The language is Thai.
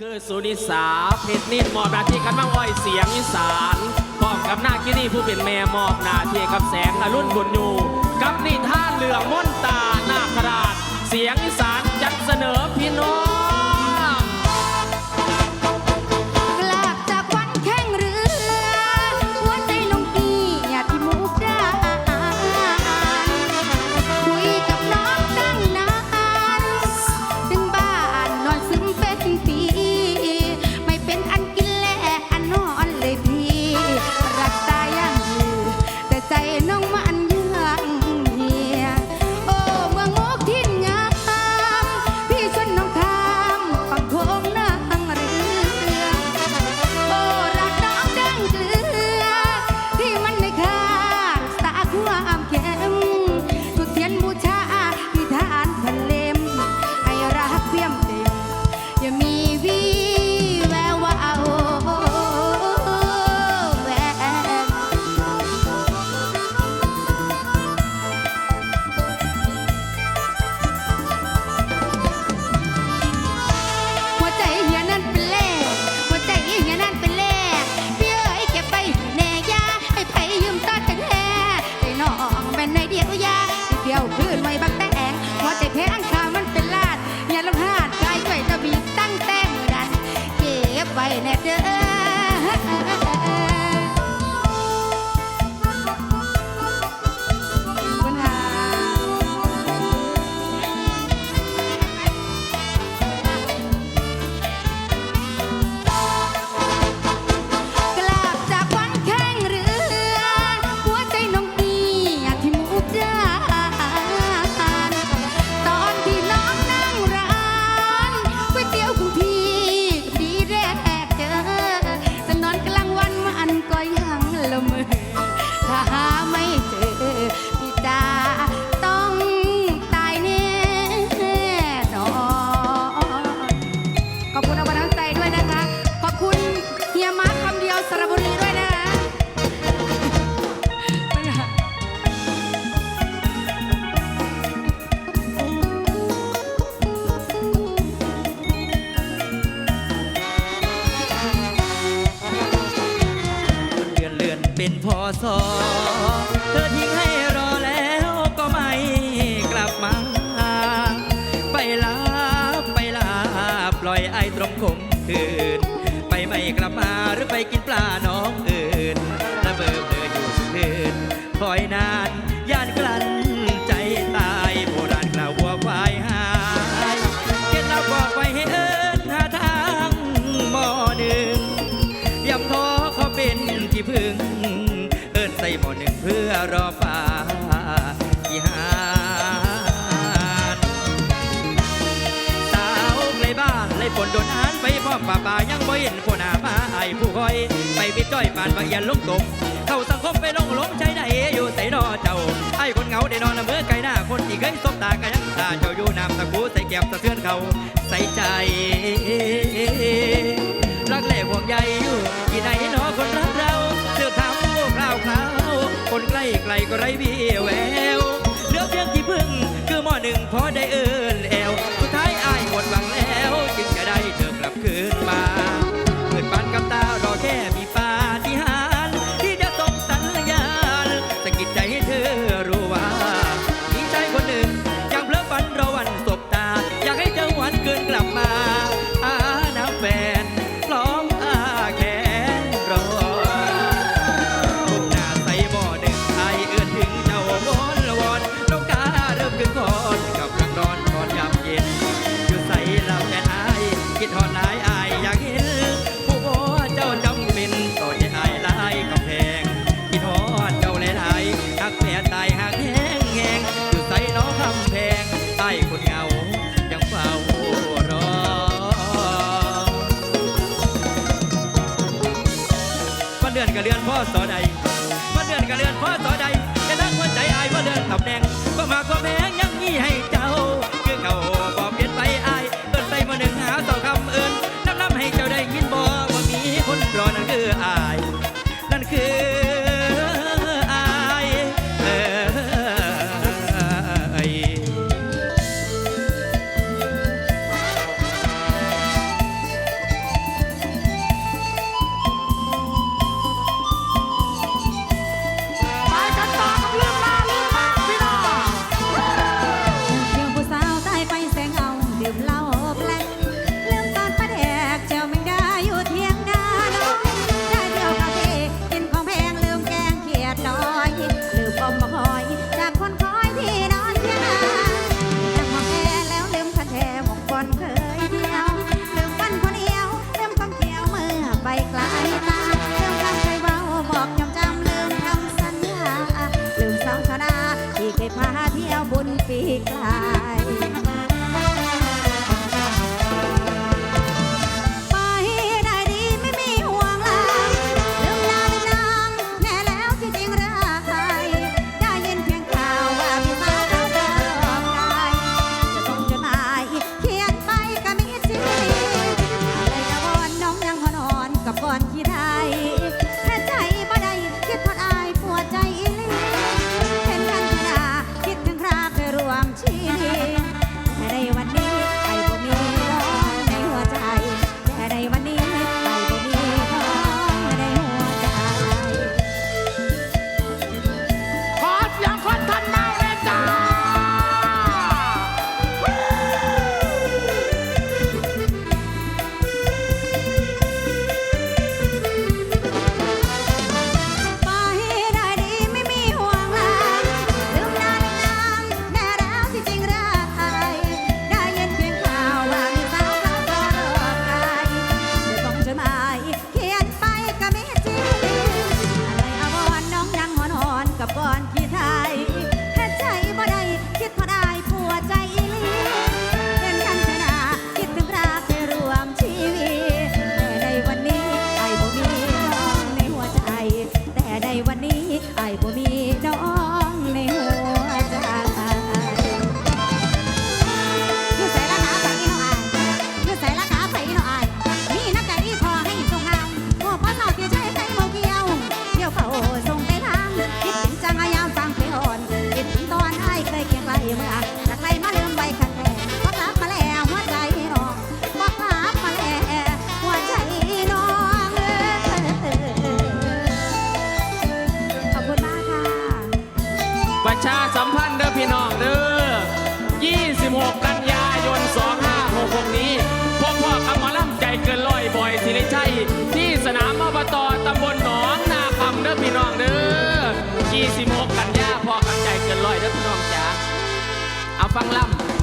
คือสุนิสาเพชรนิ่มมอบนาที่คันบ้างอ้อยเสียงอีสานพร้อมกับหน้าคินี่ผู้เป็นแม่มอบนาที่กับแสงอรุณบุญยูกับนิท่าเหลืองม่นตานาคราช เสียงอีสานจัดเสนอพี่น้อง ain't after us. เป็นพอสอเธอทิ้งให้รอแล้วก็ไม่กลับมา ไปลาไปลาปล่อยไอ้ตรงคมคืน ไปไม่กลับมาหรือไปกินปลาน้องอื่นระเบิดเธออยู่คืนคอยนาน หันไปพ่อป่าป่ายังบ่เห็นผู้หน้ามาไอผู้คอย ไปวิจ้อยปานบางเอียนลงตกเข้าสังคมไปลงหลงใจได้อยู่ใส่นอเจ้าไอ้คนเหงาได้นอนเมื่อไกลหน้าคนที่เคยสบตากันยังตาเจ้าอยู่น้ำตะกูใส่แก็บตะเทือนเขาใส่ใจ ก็เลื่อนพ่อสอนใดมาเดือนก็เลื่อนพ่อ เกินลอยบ่อยสิริชัยที่สนามอบตตำบลหนองนาคำเด้อพี่น้องเด้อกี่สิบหกกันยาพอกันใจเกินลอยเด้อพี่น้องจ๋าเอาฟังล่ำ